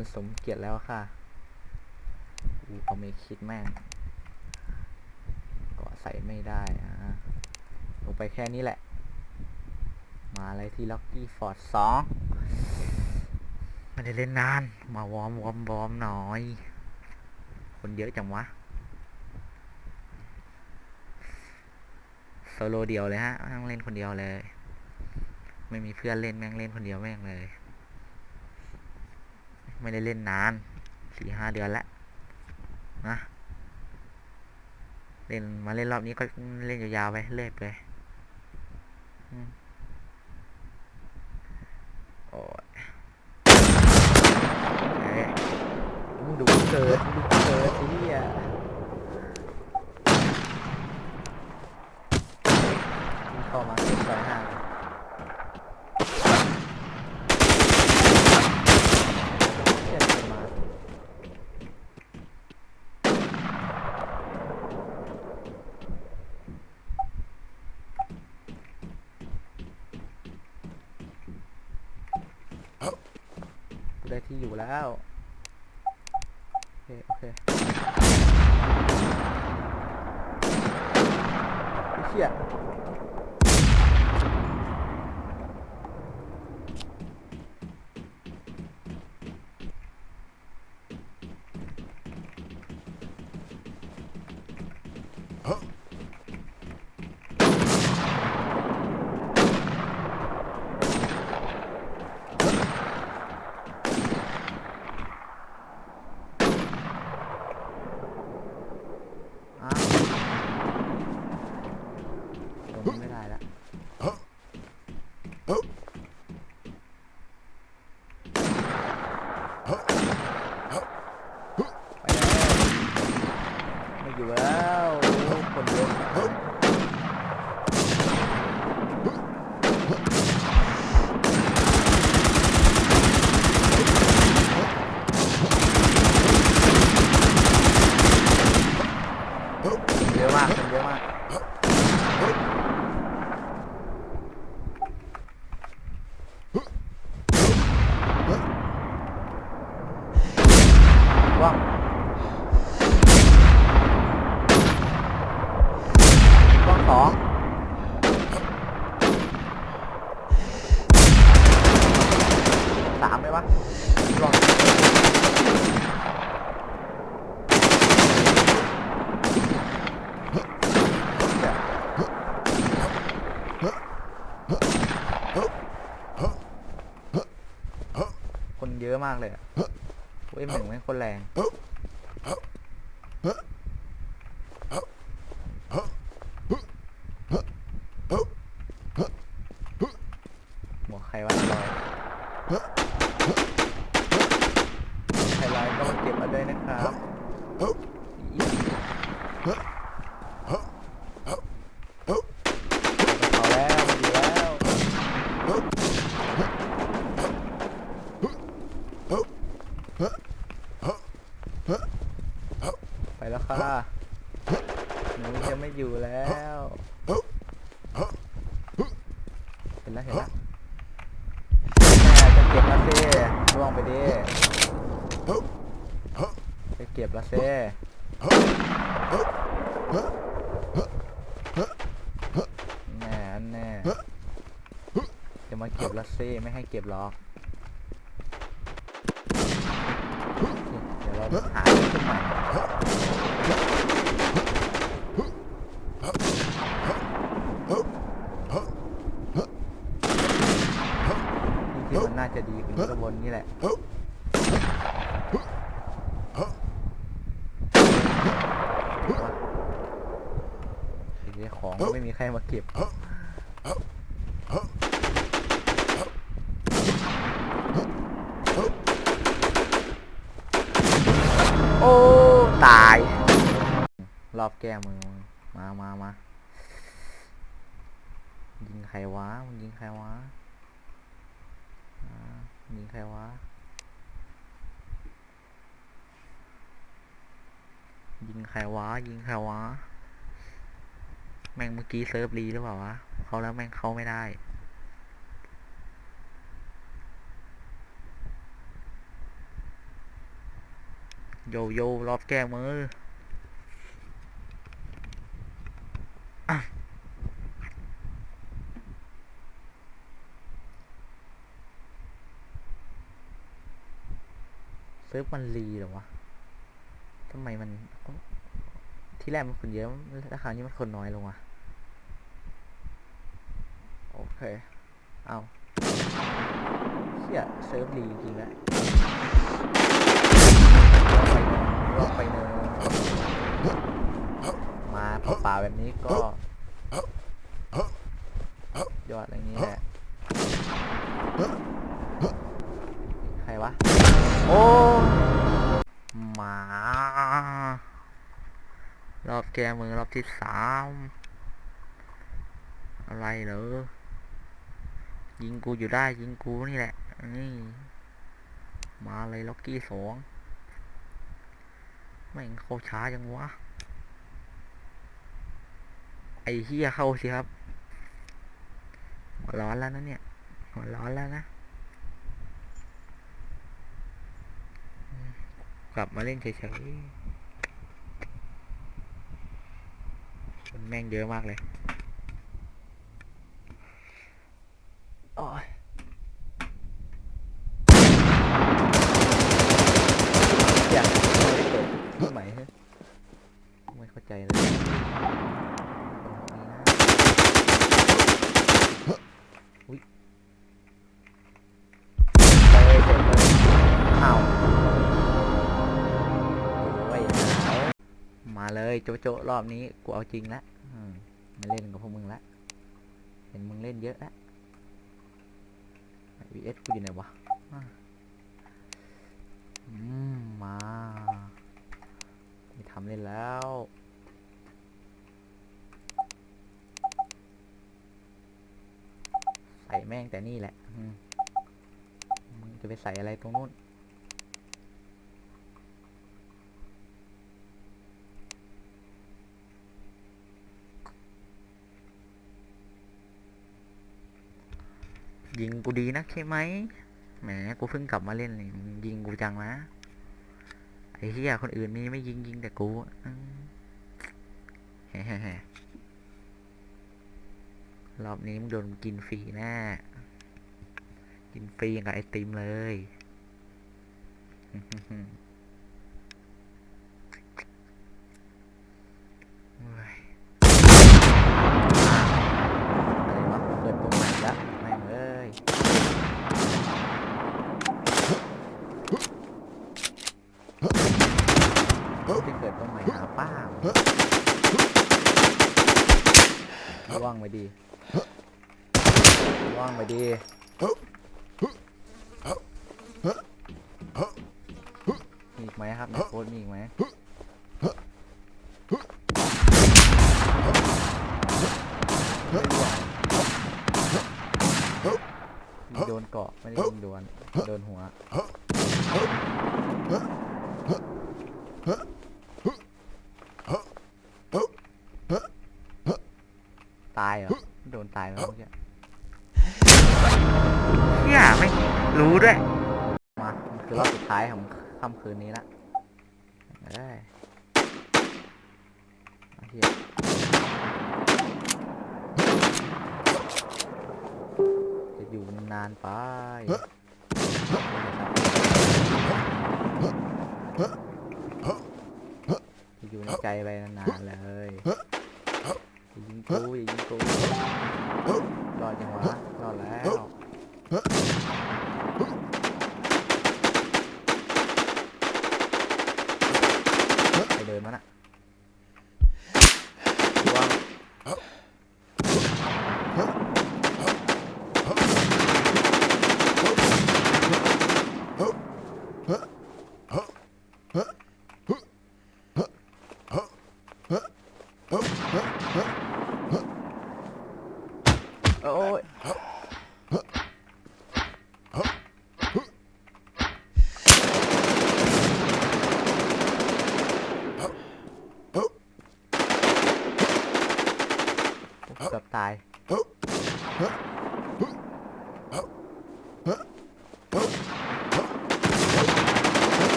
อันสมเกียรติแล้วค่ะอูเขาไม่คิดแม่งก็ใส่ไม่ได้อะลงไปแค่นี้แหละ มาอะไรที่ล็อกกี้ฟอร์ดสองไม่ได้เล่นนาน มาวอร์มวอร์มวอร์มหน่อย คนเยอะจังวะโซโลเดียวเลยฮะแม่งเล่นคนเดียวเลย ไม่มีเพื่อนเล่นแม่งเล่นคนเดียวแม่งเลย ไม่ได้เล่นนานสี่ห้าเดือนแล้วนะเล่นมาเล่นรอบนี้ก็เล่นยาวๆไปเรื่อยไปอืมโอ้ยมึงดูเกิดดูเกิดไอ้เหี้ยมึงเข้ามาเก็บซอยห้าเลยเหี้ยจะมา กู ได้ที่อยู่แล้วโอเคโอเคไอ้เชี่ยอ้าวตรงนี้ไม่ได้ละไปแล้วไม่อยู่แล้วโอ้คนเยอะคนเยอะมากคนเยอะมาก ว่างว่างสอง สามไหมวะรอคนเยอะมากเลยอะเว้ยเหม่งแม่งคนแรง หมวกใครวะลอยใครลอยก็มาเก็บมาด้วยนะครับอีเขาแล้วมาดีแล้วไปแล้วค่ะหนูจะไม่อยู่แล้วเห็นแล้วเห็นแล้ว แม่จะเก็บละเซ่ล่วงไปดิจะ เก็บละเซ่แน่แน่จะมาเก็บละเซ่ไม่ให้เก็บหรอกเดี๋ยวเราหาที่ขึ้นใหม่ที่มันน่าจะดีกว่านี้ก็บนนี่แหละ ทีนี้ ของก็ไม่มีใครมาเก็บ โอ้ ตาย รอบแก้มือมึงมามามายิงใครวะมึงยิงใครวะยิงใครวะ ยิงใครวะ ยิงใครวะ ม่งเมื่อกี้เซิร์ฟรีหรือเปล่าวะ เขาแล้วแม่งเข้าไม่ได้โยโย่รอบแก้มือเซิร์ฟมันรีหรอวะทำไมมัน ที่แรกมันคนเยอะแล้วคราวนี้มันคนน้อยลงอะ อเค เอาเชี่ยเซิร์ฟรีจริงๆแล้วรอบไปเนินรอบไปเนินมาป่าแบบนี้ก็ ยอดอย่างนี้แหละใครวะ โอ้หมารอบแกมือรอบที่สามอะไรเหรอ ยิงกูอยู่ได้ยิงกูนี่แหละนี่มาเลยล็อกกี้สองไม่งเข้าช้าจังวะ ไอ้เฮียเข้าสิครับหัวร้อนแล้วนะเนี่ยหัวร้อนแล้วนะ กลับมาเล่นเฉยๆมันแม่งเยอะมากเลย โจรอบนี้กูเอาจริงละมไม่เล่นกับพวกมึงละเห็นมึงเล่นเยอะละ vs กูอยู่ไหนวะมาไม่ทำเล่นแล้วใส่แม่งแต่นี่แหละมึงจะไปใส่อะไรตรงนู้น ยิงกูดีนักใช่ไหมแหมกูเพิ่งกลับมาเล่นเลยยิงกูจังนะไอ้เหี้ยคนอื่นมีไม่ยิงยิงแต่กูอืมแฮ่รอบนี้มึงโดนกินฟรีแน่กินฟรีอย่างกับไอติมเลยโอ้ยอะไรวะเกิดตรงไหนละแม่งเอ้ย ที่เกิดตรงไหนหาป้าว่างไปดีว่างไปดีมีอีกไหมครับในโค้ดมีอีกไหมไม่รู้อะมีโดนเกาะไม่ได้ยิงโดนโดนหัว ตายเหรอ โดนตายแล้วเมื่อกี้เฮียไม่ รู้ด้วย มามันคือรอบสุดท้ายของค่ำคืนนี้ละเอ้ยเอาเฮียจะอยู่นานๆไปจะอยู่ในใจไปนานๆเลยอย่ายิงกูอย่ายิงกูรอดยังวะรอดแล้วไปเดินมันอะวาง โอ้ยเกื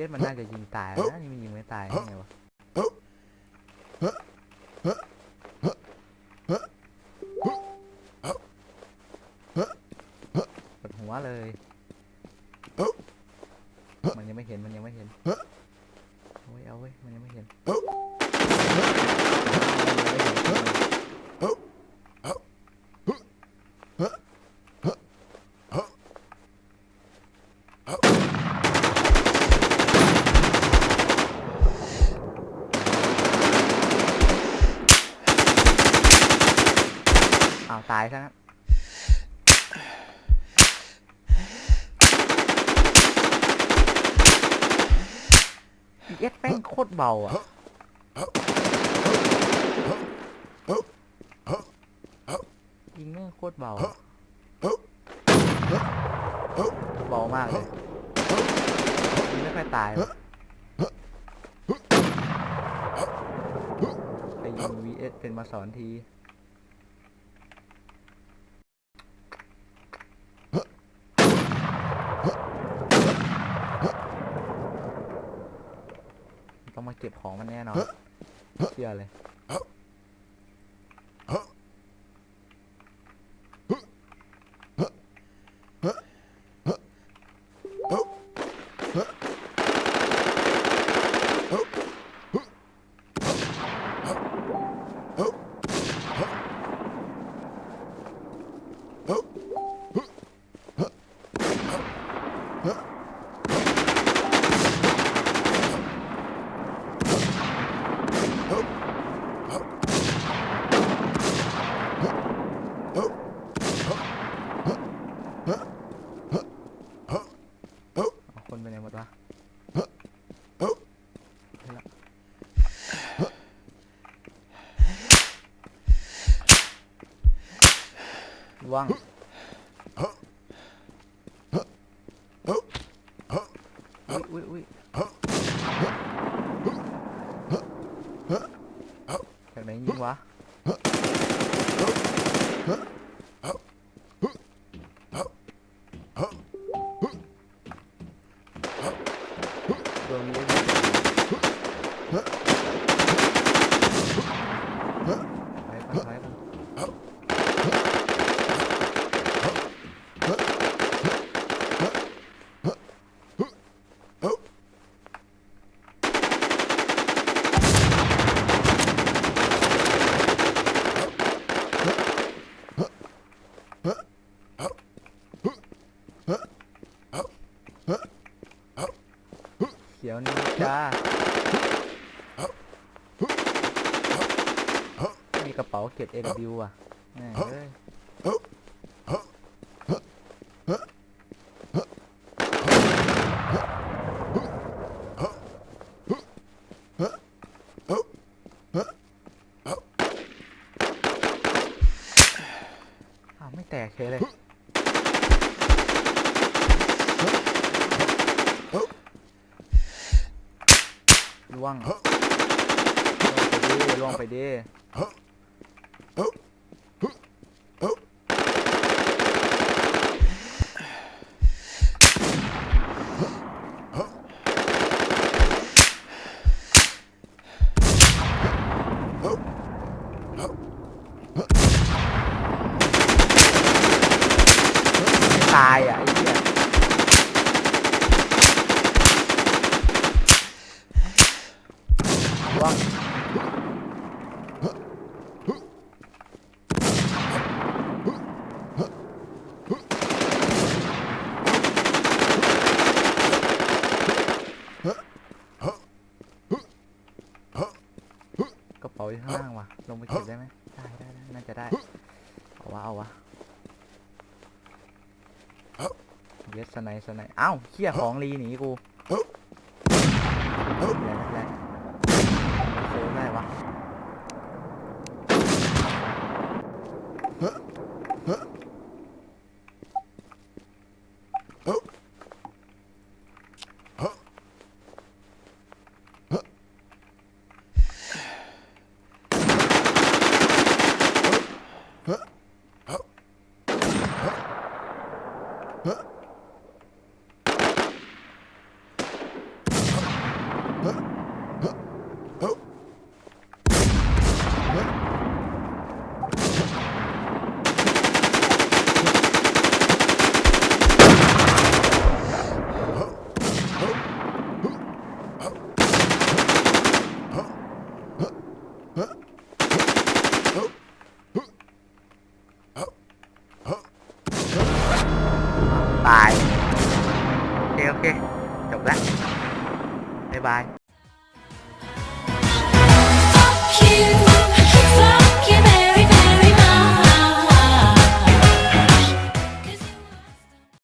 เยสมันน่าจะยิงตายนะนี่มันยิงไม่ตายไงวะ ปวดหัวเลย มันยังไม่เห็น มันยังไม่เห็น เอาไว้ยเอาไว้ยมันยังไม่เห็น อ้าวตายซะงั้น เอสแม่งโคตร เบาอะยิงแม่งโคตรเบาอะเบามากเลยยิงไม่ค่อยตายว่ะไปยิง VS เป็นมาสอนที ต้องมา เก็บของมันแน่นอนเชื่อเลยเอาคนไปไหนหมดวะเห็นละระ วังอุ้ยอุ้ยจากไหนยิงวะตัวนี้ถอยก่อนถอยก่อนเขียวนี่จ้า มี กระเป๋าเก็บ AW อะแม่งเอ้ยอ้าว ไม่แตกเฉยเลย ล่วงล่วงไปดิล่วงไปดิตายอะไอ้เหี้ยล่วง อยู่ข้างล่างว่ะ ลงไปเก็บได้ไหมได้ได้ได้น่าจะได้ เอาวะเอาวะเย็ดสไนสไนเอ้าเขี้ยของรีหนีกูแรงแรงเซฟได้วะ